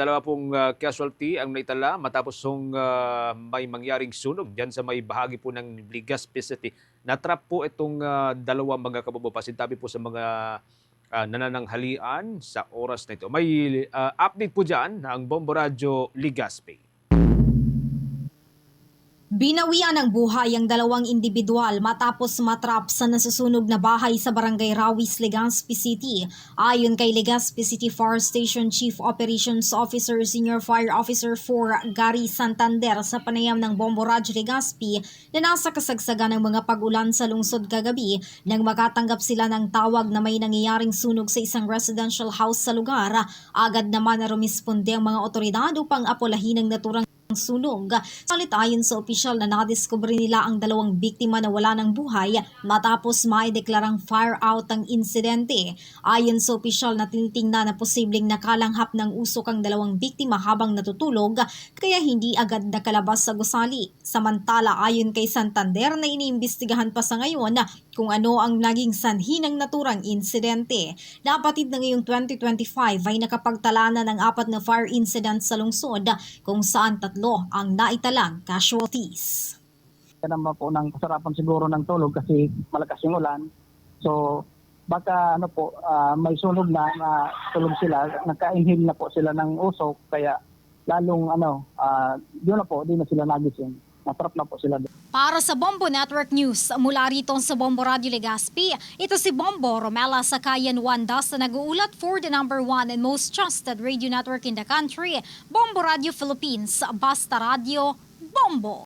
Dalawa pong ah, casualty ang naitala matapos hong ah, may mangyaring sunog dyan sa may bahagi po ng Legazpi City. Natrap po itong ah, dalawa mga kababayan. Sintabi po sa mga ah, nanananghalian sa oras na ito. May ah, update po dyan ng Bombo Radio Legazpi. Binawian ng buhay ang dalawang individual matapos matrap sa nasusunog na bahay sa barangay Rawis, Legazpi City. Ayon kay Legazpi City Fire Station Chief Operations Officer Senior Fire Officer 4 Gary Santander sa panayam ng Bombo Radyo Legazpi na nasa kasagsagan ng mga pag-ulan sa lungsod kagabi nang makatanggap sila ng tawag na may nangyayaring sunog sa isang residential house sa lugar. Agad naman na rumisponde ang mga otoridad upang apolahin ang naturang ang sunog. Salit ayon sa opisyal na nadiskubre nila ang dalawang biktima na wala ng buhay matapos may deklarang fire out ang insidente. Ayon sa opisyal na tinitingnan na posibleng nakalanghap ng usok ang dalawang biktima habang natutulog kaya hindi agad nakalabas sa gusali. Samantala ayon kay Santander na iniimbestigahan pa sa ngayon kung ano ang naging sanhi ng naturang insidente. Napatid na ngayong 2025 ay nakapagtala na ng apat na fire incidents sa lungsod kung saan tatlo ang naitalang casualties. Kaya naman po ng kasarapan siguro ng tulog kasi malakas yung ulan. So baka ano po ah, may sunog na na tulog sila, nagka-inhale na po sila ng usok kaya lalong ano ah, yun na po, di na sila nagising. Natrap na po sila. Para sa Bombo Network News, mula rito sa Bombo Radio Legazpi, ito si Bombo Romela Sakayan Wandas na nag-uulat for the number one and most trusted radio network in the country, Bombo Radio Philippines, Basta Radio, Bombo!